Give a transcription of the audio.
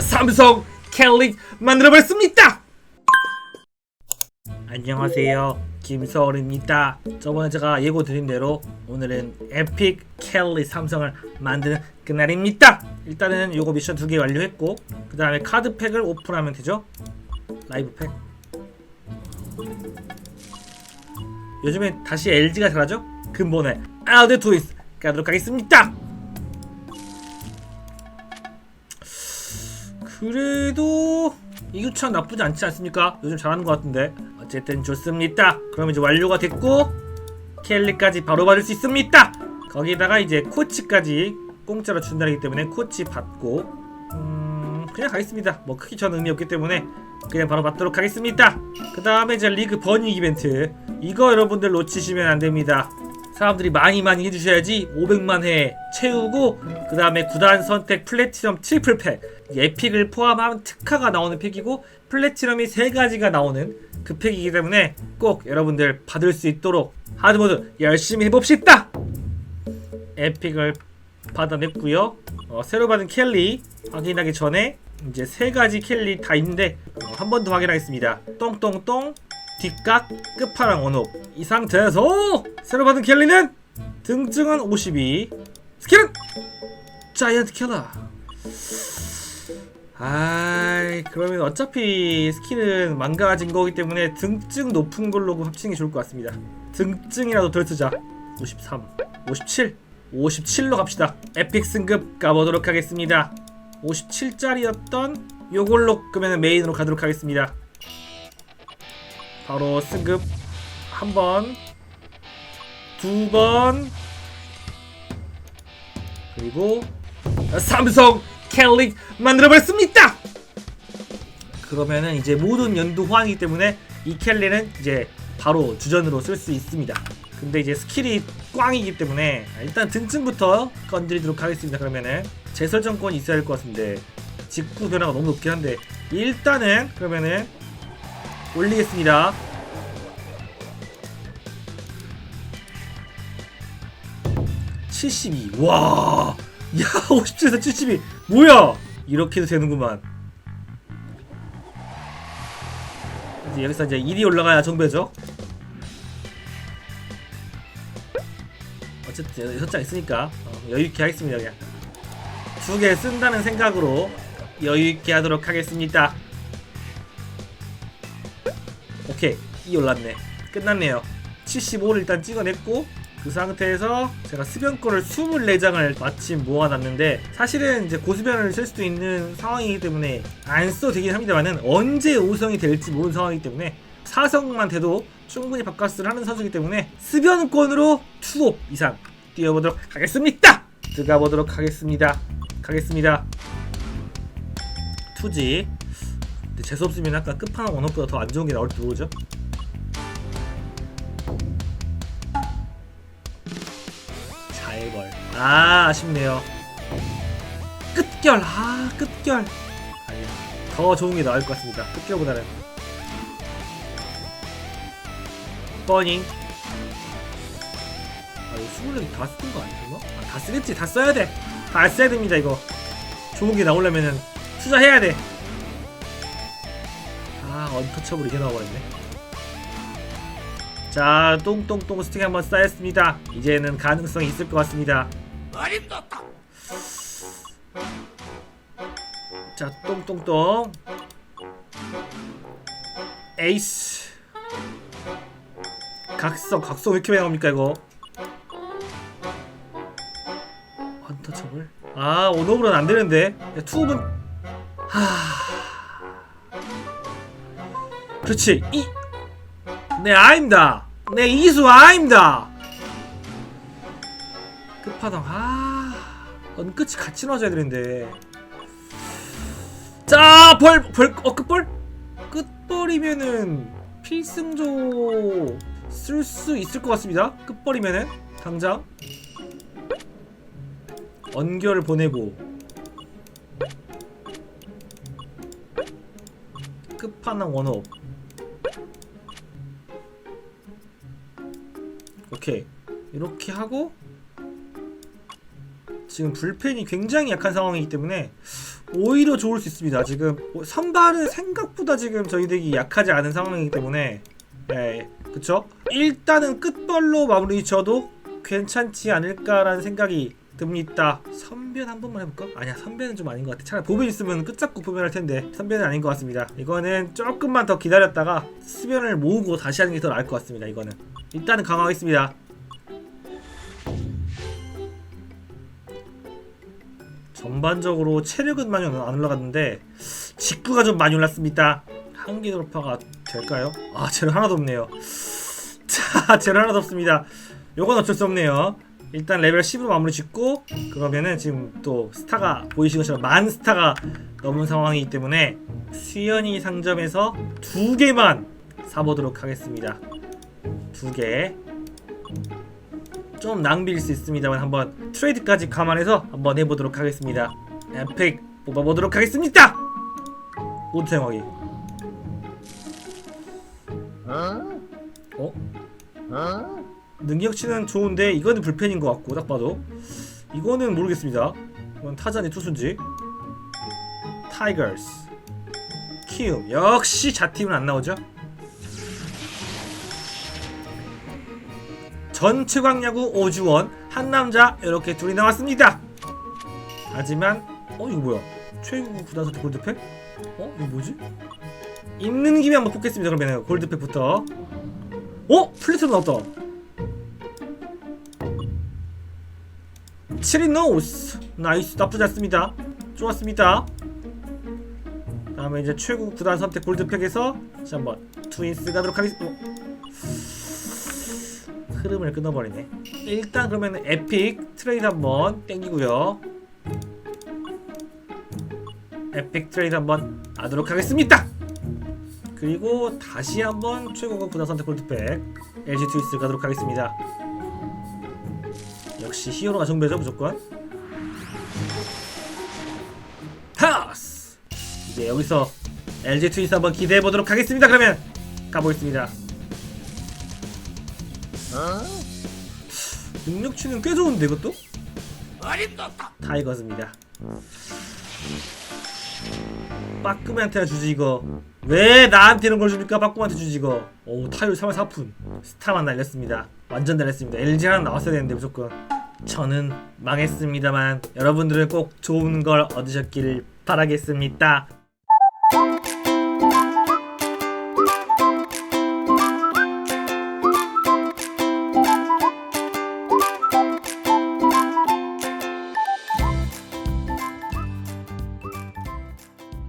삼성 캘리 만들어버렸습니다. 안녕하세요. 김서울입니다. 저번에 제가 예고 드린 대로 오늘은 에픽 캘리 삼성을 만드는 그날입니다. 일단은 요거 미션 두 개 완료했고 그 다음에 카드팩을 오픈하면 되죠. 라이브 팩. 요즘엔 다시 LG가 잘하죠? 근본에 아우드 트윈스 가도록 하겠습니다. 그래도 이규찬 나쁘지 않지 않습니까? 요즘 잘하는 것 같은데 어쨌든 좋습니다. 그럼 이제 완료가 됐고 켈리까지 바로 받을 수 있습니다. 거기다가 이제 코치까지 공짜로 준다기 때문에 코치 받고 음 그냥 가겠습니다. 뭐 크게 전 의미 없기 때문에 그냥 바로 받도록 하겠습니다. 그 다음에 이제 리그 버닝 이벤트 이거 여러분들 놓치시면 안 됩니다. 사람들이 많이 많이 해주셔야지 500만 회 채우고 그 다음에 구단 선택 플래티넘 트리플 팩 에픽을 포함한 특화가 나오는 팩이고 플래티넘이 세 가지가 나오는 그 팩이기 때문에 꼭 여러분들 받을 수 있도록 하드모드 열심히 해봅시다. 에픽을 받아냈고요. 어, 새로 받은 켈리 확인하기 전에 이제 세 가지 켈리 다 있는데 어, 한번 더 확인하겠습니다. 똥똥똥 뒷각 끝판왕 원업. 이 상태에서 새로 받은 켈리는 등증은 52 스킬은 자이언트 킬러. 아이 그러면 어차피 스킬은 망가진 거기 때문에 등증 높은 걸로 합치는 게 좋을 것 같습니다. 등증이라도 덜 쓰자. 53 57 57로 갑시다. 에픽 승급 가보도록 하겠습니다. 57짜리였던 요걸로 끄면 메인으로 가도록 하겠습니다 바로 승급 한 번, 두 번, 그리고 삼성 캘리 만들어버렸습니다. 그러면은 이제 모든 연도 호환이기 때문에 이 캘리는 이제 바로 주전으로 쓸 수 있습니다. 근데 이제 스킬이 꽝이기 때문에 일단 등층부터 건드리도록 하겠습니다. 그러면은 재설정권이 있어야 할 것 같은데 직구 변화가 너무 높긴 한데 일단은 그러면은 올리겠습니다. (72) 와, 야, 57에서 72. 뭐야? 이렇게 해도 되는구만. 이제 여기서 이제 1이 올라가야 정배죠. 어쨌든 여섯 장 있으니까 어, 여유 있게 하겠습니다. 그냥 두 개 쓴다는 생각으로 여유 있게 하도록 하겠습니다. 오케이 이 올랐네 끝났네요 75를 일단 찍어냈고 그 상태에서 제가 수변권을 24장을 마침 모아놨는데 사실은 이제 고수변을 쓸 수도 있는 상황이기 때문에 안 써도 되긴 합니다만은 언제 5성이 될지 모르는 상황이기 때문에 4성만 돼도 충분히 바카스를 하는 선수이기 때문에 수변권으로 투옵 이상 뛰어보도록 하겠습니다. 들어가 보도록 하겠습니다. 가겠습니다. 투지. 근데 재수없으면 아까 끝판왕 원업보다 더 안 좋은 게 나올지 모르죠. 아 아쉽네요. 끝결. 아 끝결. 아니야. 더 좋은 게 나올 것 같습니다. 끝결보다는. 버닝. 아 이거 스물렉이 다 쓰는 거 아니야? 뭐? 아, 다 쓰겠지. 다 써야 돼. 다 써야 됩니다 이거. 좋은 게 나오려면은 투자해야 돼. 아 언터처블 이게 나와버렸네 자 똥똥똥 스틱 한번 쌓였습니다 이제는 가능성이 있을 것 같습니다 자 똥똥똥. 에이스. 각성 각성 왜 이렇게 많이 나옵니까 이거? 언터처블? 아 원오브는 안 되는데. 투업은 하... 그렇지. 이. 네, 아입니다. 네, 이수 아입니다. 끝파당 아 언끝이 같이 넣어줘야 되는데. 자, 벌, 벌, 어, 끝벌? 끝벌이면은 필승조 쓸 수 있을 것 같습니다. 끝벌이면은 당장 언결을 보내고 끝판왕 원업 오케이 이렇게 하고 지금 불펜이 굉장히 약한 상황이기 때문에 오히려 좋을 수 있습니다. 지금 선발은 생각보다 지금 저희 덱이 약하지 않은 상황이기 때문에 네, 그쵸? 일단은 끝벌로 마무리 쳐도 괜찮지 않을까라는 생각이 듭니다. 선변 한 번만 해볼까? 아니야 선변은 좀 아닌 것 같아. 차라리 보변 있으면 끝잡고 보변할 텐데 선변은 아닌 것 같습니다. 이거는 조금만 더 기다렸다가 수변을 모으고 다시 하는 게 더 나을 것 같습니다. 이거는 일단은 강화하겠습니다. 전반적으로 체력은 많이 안 올라갔는데 직구가 좀 많이 올랐습니다. 한기 돌파가 될까요? 아 재료 하나도 없네요. 자 재료 하나도 없습니다. 요건 어쩔 수 없네요. 일단 레벨 10으로 마무리 짓고 그러면은 지금 또 스타가 보이시는 것처럼 만 스타가 넘은 상황이기 때문에 수연이 상점에서 두 개만 사보도록 하겠습니다. 두 개. 좀 낭비일 수 있습니다만 한번 트레이드까지 감안해서 한번 해보도록 하겠습니다. 에픽 뽑아보도록 하겠습니다. 사용하기. 어? 능력치는 좋은데 이거는 불펜인 것 같고 딱 봐도 이거는 모르겠습니다. 이건 타잔이 투수인지. 타이거스. 키움 역시 자팀은 안 나오죠. 전 최광야구 오주원 한 남자 이렇게 둘이 나왔습니다. 하지만 어 이거 뭐야? 최고 구단 선택 골드팩? 어 이거 뭐지? 있는 김에 한번 뽑겠습니다. 그러면 골드팩부터. 어 플리트 나왔다. 7인 노스 나이스 나쁘지 않습니다. 좋았습니다. 다음에 이제 최고 구단 선택 골드팩에서 다시 한번 트윈스 가도록 하겠습니다. 어. 흐름을 끊어버리네. 일단 그러면 에픽 트레이드 한번 땡기고요. 에픽 트레이드 한번 하도록 하겠습니다. 그리고 다시 한번 최고급 구단 선택 골드백 LG 트위스 가도록 하겠습니다. 역시 히어로가 정배죠 무조건. 파스. 이제 여기서 LG 트위스 한번 기대해 보도록 하겠습니다. 그러면 가보겠습니다. 능력치는 꽤 좋은데 이것도? 타이거즈입니다. 빠꾸맨한테 주지 이거. 왜 나한테는 걸 줍니까? 빠꾸맨한테 주지 이거. 오 타율 3할 4푼. 스타만 날렸습니다. 완전 날렸습니다. LG 하나 나왔어야 되는데 무조건. 저는 망했습니다만 여러분들은 꼭 좋은 걸 얻으셨길 바라겠습니다.